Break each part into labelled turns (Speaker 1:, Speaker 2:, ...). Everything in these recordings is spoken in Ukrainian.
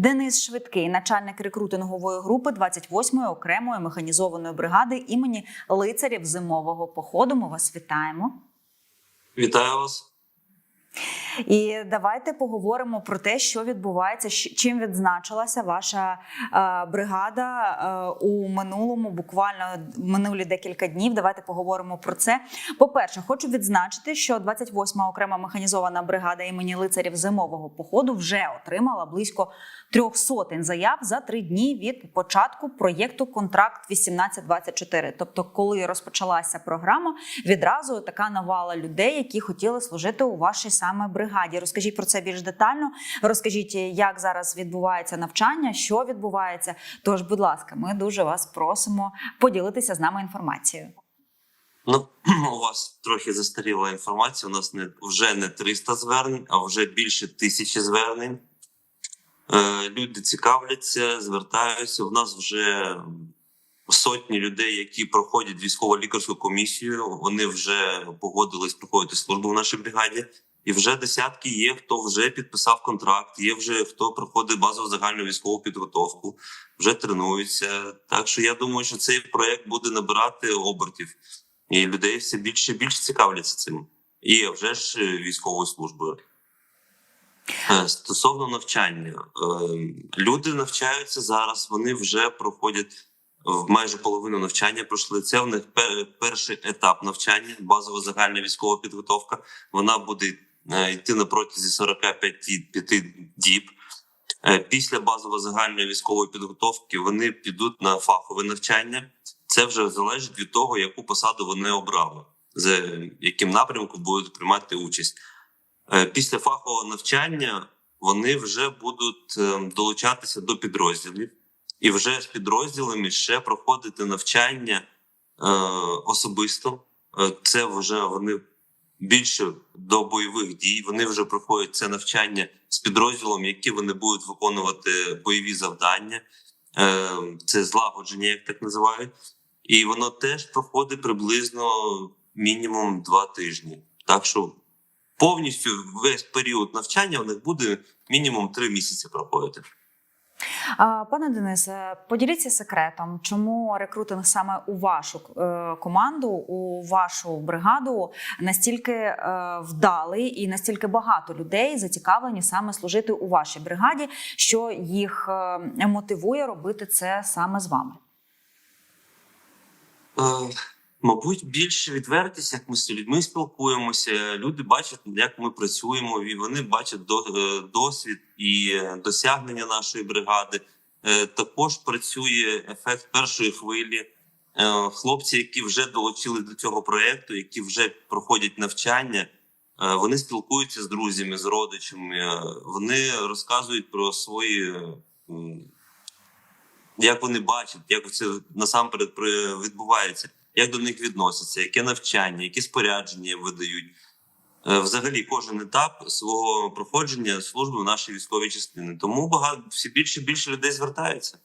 Speaker 1: Денис Швидкий, начальник рекрутингової групи 28-ї окремої механізованої бригади імені лицарів зимового походу. Ми вас вітаємо.
Speaker 2: Вітаю вас.
Speaker 1: І давайте поговоримо про те, що відбувається, чим відзначилася ваша е, бригада е, у минулому, буквально минулі декілька днів. Давайте поговоримо про це. По-перше, хочу відзначити, що 28-ма окрема механізована бригада імені лицарів зимового походу вже отримала близько трьох сотень заяв за три дні від початку проєкту Контракт 1824. Тобто, коли розпочалася програма, відразу така навала людей, які хотіли служити у вашій саме бригаді. Розкажіть про це більш детально. Розкажіть, як зараз відбувається навчання, що відбувається. Тож, будь ласка, ми дуже вас просимо поділитися з нами інформацією.
Speaker 2: Ну, у вас трохи застаріла інформація. У нас не вже не 300 звернень, а вже більше тисячі звернень. Е, люди цікавляться, звертаються. У нас вже сотні людей, які проходять військово-лікарську комісію. Вони вже погодились проходити службу в нашій бригаді. І вже десятки є, хто вже підписав контракт, є вже хто проходить базову загальну військову підготовку, вже тренуються. Так що я думаю, що цей проект буде набирати обертів, і людей все більше і більше цікавляться цим. І вже ж е, військовою службою. Е, Стосовно навчання, е, люди навчаються зараз. Вони вже проходять в майже половину навчання. Пройшли це. В них перший етап навчання, базова загальна військова підготовка. Вона буде йти на протязі 45 5 діб. Е, Після базово-загальної військової підготовки вони підуть на фахове навчання. Це вже залежить від того, яку посаду вони обрали, за яким напрямком будуть приймати участь. Е, Після фахового навчання вони вже будуть е, долучатися до підрозділів, і вже з підрозділами ще проходити навчання е, особисто. Е, Це вже вони більше до бойових дій. Вони вже проходять це навчання з підрозділом, які вони будуть виконувати бойові завдання. Е, Це злагодження, як так називають. І воно теж проходить приблизно мінімум два тижні. Так що повністю весь період навчання у них буде мінімум три місяці проходити.
Speaker 1: Пане Денисе, поділіться секретом, чому рекрутинг саме у вашу е, команду, у вашу бригаду настільки е, вдалий і настільки багато людей зацікавлені саме служити у вашій бригаді, що їх е, мотивує робити це саме з вами.
Speaker 2: Мабуть, більше відвертість, як ми з людьми спілкуємося. Люди бачать, як ми працюємо, і вони бачать до, е, досвід і досягнення нашої бригади. Е, Також працює ефект першої хвилі. Е, Хлопці, які вже долучились до цього проекту, які вже проходять навчання, е, вони спілкуються з друзями, з родичами. е, Вони розказують про свої. е, Як вони бачать, як це насамперед відбувається як до них відносяться, яке навчання, які спорядження видають. Е, Взагалі, кожен етап свого проходження служби в нашій військовій частині. Тому багато всі більше і більше людей звертаються.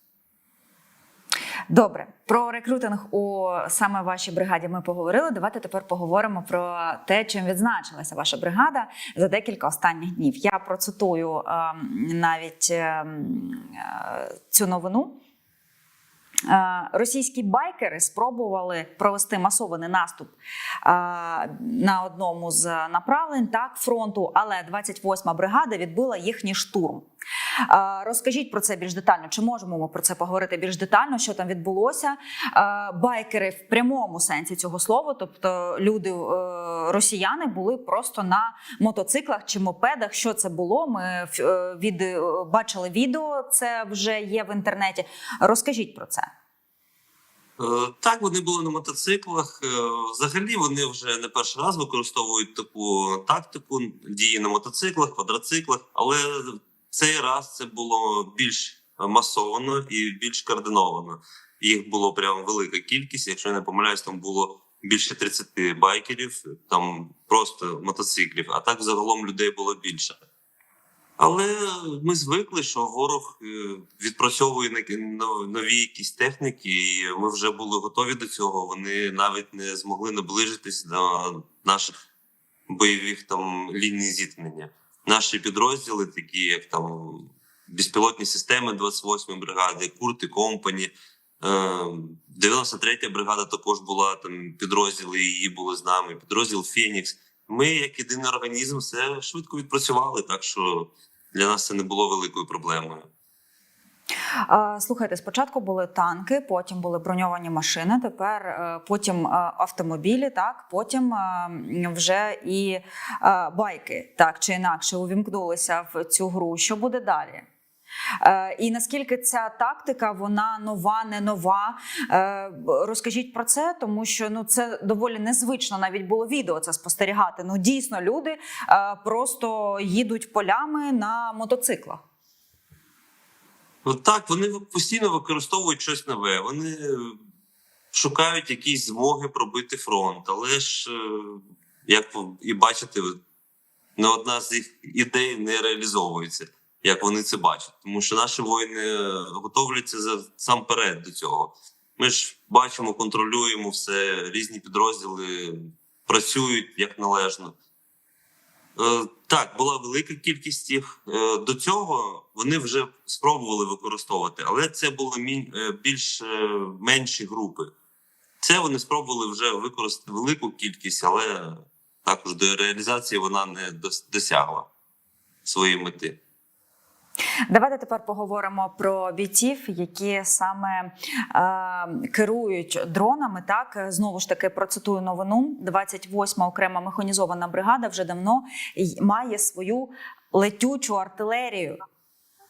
Speaker 1: Добре, про рекрутинг у саме вашій бригаді ми поговорили. Давайте тепер поговоримо про те, чим відзначилася ваша бригада за декілька останніх днів. Я процитую ем, навіть ем, е, цю новину. Е, Російські байкери спробували провести масований наступ е, на одному з направлень так фронту, але 28-ма бригада відбила їхній штурм. Розкажіть про це більш детально. Чи можемо ми про це поговорити більш детально? Що там відбулося? Байкери в прямому сенсі цього слова, тобто люди, е, росіяни, були просто на мотоциклах чи мопедах. Що це було? Ми е, від е, бачили відео. Це вже є в інтернеті. Розкажіть про це.
Speaker 2: Так, вони були на мотоциклах. Взагалі вони вже не перший раз використовують таку тактику дії на мотоциклах, квадроциклах, але цей раз це було більш масовано і більш координовано. Їх було прям велика кількість. Якщо я не помиляюсь, там було більше 30 байкерів, там просто мотоциклів. А так загалом людей було більше. Але ми звикли, що ворог е, відпрацьовує нові якісь техніки, і ми вже були готові до цього. Вони навіть не змогли наближитись до наших бойових там ліній зіткнення. Наші підрозділи, такі як там безпілотні системи 28-ї бригади, курти, Компані. Е, 93-я бригада також була там підрозділи її були з нами. Підрозділ Фенікс. Ми, як єдиний організм, все швидко відпрацювали, так що для нас це не було великою проблемою.
Speaker 1: Слухайте, спочатку були танки, потім були броньовані машини. Тепер е, потім е, автомобілі, так потім е, вже і байки, так чи інакше, увімкнулися в цю гру. Що буде далі? І наскільки ця тактика вона нова, не нова? Розкажіть про це, тому що ну це доволі незвично. Навіть було відео це спостерігати. Ну дійсно люди просто їдуть полями на мотоциклах.
Speaker 2: Так, вони постійно використовують щось нове. Вони шукають якісь змоги пробити фронт. Але ж, е, як і бачите, не одна з їх ідей не реалізовується, як вони це бачать. Тому що наші воїни готовляться за сам перед до цього. Ми ж бачимо, контролюємо все, різні підрозділи працюють як належно. Е, Так, була велика кількість їх. Е, До цього вони вже спробували використовувати, але це були е, більш менші групи. Це вони спробували вже використати велику кількість, але також до реалізації вона не досягла своєї мети.
Speaker 1: Давайте тепер поговоримо про бійців, які саме е, керують дронами. Так знову ж таки процитую новину. 28-ма окрема механізована бригада вже давно має свою летючу артилерію.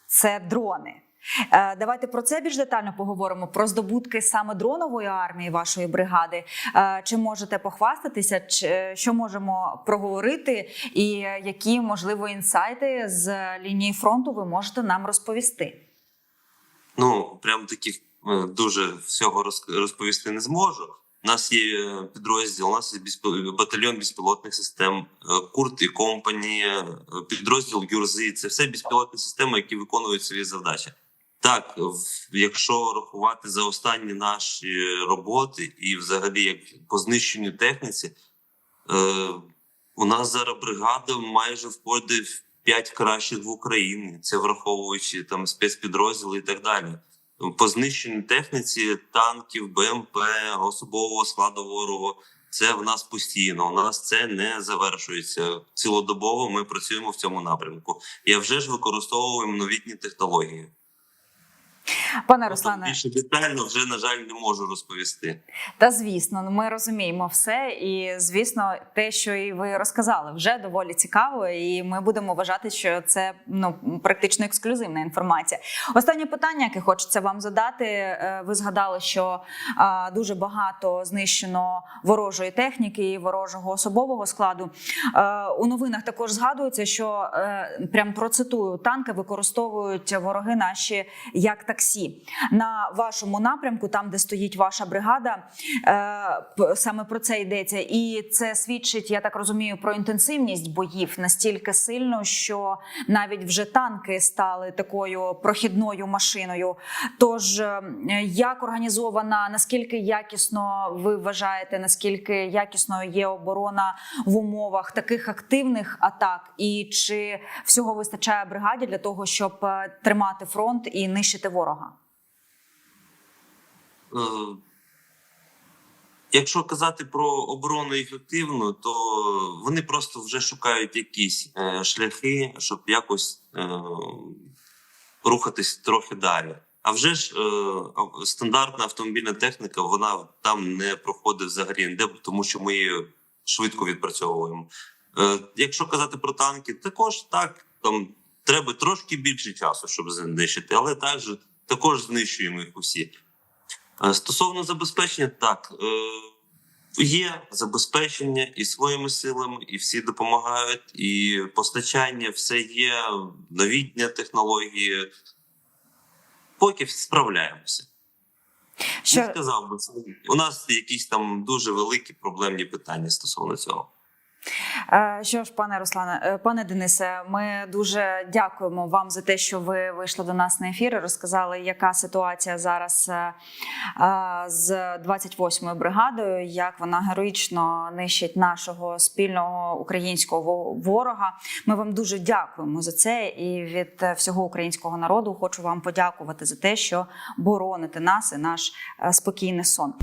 Speaker 1: Це дрони. Е, Давайте про це більш детально поговоримо. Про здобутки саме дронової армії вашої бригади. Е, Чи можете похвастатися, чи що можемо проговорити, і які можливо інсайти з лінії фронту ви можете нам розповісти?
Speaker 2: Ну, прям таких е, дуже всього роз- розповісти не зможу. У нас є е, підрозділ, у нас є батальйон безпілотних систем, е, Курт і компані, е, підрозділ Юрзи. Це все безпілотні системи, які виконують свої завдачі. Так, якщо рахувати за останні наші роботи і взагалі як по знищенню техніці, е, у нас зараз бригада майже входить в п'ять кращих в Україні. Це враховуючи там спецпідрозділи і так далі. По знищенню техніці, танків, БМП, особового складу ворогу. Це в нас постійно. У нас це не завершується цілодобово. Ми працюємо в цьому напрямку. І вже ж використовуємо новітні технології.
Speaker 1: Пане Руслане,
Speaker 2: більше детально вже на жаль не можу розповісти.
Speaker 1: та звісно, ну, ми розуміємо все, і звісно, те, що і ви розказали, вже доволі цікаво, і ми будемо вважати, що це ну практично ексклюзивна інформація. Останнє питання, яке хочеться вам задати. е, Ви згадали, що а, дуже багато знищено ворожої техніки і ворожого особового складу. Е, У новинах також згадується, що е, прям процитую танки використовують вороги наші як таксі на вашому напрямку, там де стоїть ваша бригада. е, Саме про це йдеться, і це свідчить, я так розумію, про інтенсивність боїв настільки сильно, що навіть вже танки стали такою прохідною машиною. Тож е, як організована, наскільки якісно ви вважаєте, наскільки якісно є оборона в умовах таких активних атак, і чи всього вистачає бригаді для того, щоб е, тримати фронт і нищити ворога?
Speaker 2: Е, Якщо казати про оборону ефективну, то вони просто вже шукають якісь е, шляхи, щоб якось е, рухатись трохи далі. А вже ж е, стандартна автомобільна техніка, вона там не проходить взагалі ніде, тому що ми її швидко відпрацьовуємо. Е, якщо казати про танки, також так там треба трошки більше часу, щоб знищити, але також також знищуємо їх усі. Е, Стосовно забезпечення, так е, є забезпечення і своїми силами, і всі допомагають, і постачання все є, новітні технології. Поки справляємося. Не
Speaker 1: Що
Speaker 2: сказав би. У нас якісь там дуже великі проблемні питання стосовно цього.
Speaker 1: Е, Що ж, пане Руслане, е, пане Денисе, ми дуже дякуємо вам за те, що ви вийшли до нас на ефір і розказали, яка ситуація зараз е, з 28-ю бригадою, як вона героїчно нищить нашого спільного українського ворога. Ми вам дуже дякуємо за це. І від всього українського народу хочу вам подякувати за те, що бороните нас і наш спокійний сон.